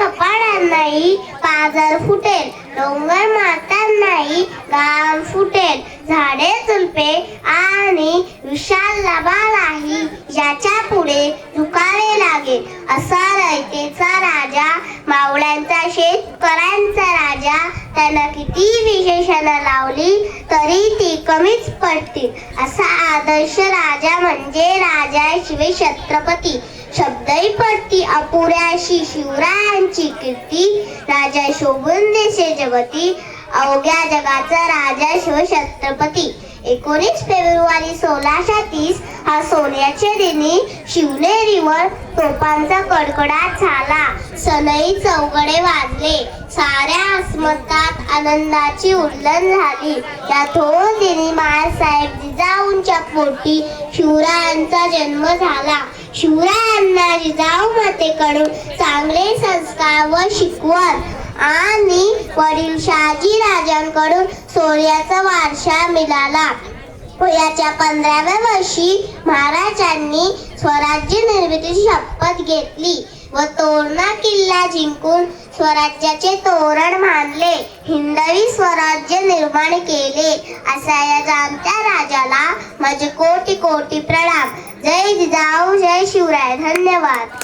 कपाडात नाही पाजर फुटेल डोंगर मारतात नाही गाव फुटेल झाडे चुलपे आणि विशाल लाभा नाही ज्याच्या पुढे झुकावे लागेल. असा रयतेचा राजा मावळ्यांचा शेतकऱ्यांचा राजा त्यानं किती विशेष तरी ती कमीच पडतील असा आदर्श राजा म्हणजे राजा शिवे छत्रपती. शब्दही पडती अपुऱ्याशी. शिवरायांची कीर्ती राजा शोभून देशे जगती. अवघ्या जगाचा राजा शिवछत्रपती एकोणीस फेब्रुवारी सोळाशे तीस हा सोन्याच्या दिनी शिवनेरीवर तोफांचा कडकडाट झाला. सनई चौघडे वाजले. साऱ्या अस्मतात आनंदाची उल्लन झाली. त्या थोर दिनी माळसाहेब जिजाऊंच्या पोटी शिवरायांचा जन्म झाला. शिवरायांना जिजाऊ मातेकडून चांगले संस्कार व शिकवण आणि वडील शहाजी राजांकडून सोन्याचा वारसा मिळाला. वयाच्या पंधराव्या वर्षी महाराजांनी स्वराज्य निर्मितीची शपथ घेतली. व तोरणा किल्ला जिंकून स्वराज्याचे तोरण मानले हिंदवी स्वराज्य निर्माण केले. असा या जाणत्या राजाला माझे कोटी कोटी प्रणाम. जय जिजाऊ जय शिवराय. धन्यवाद.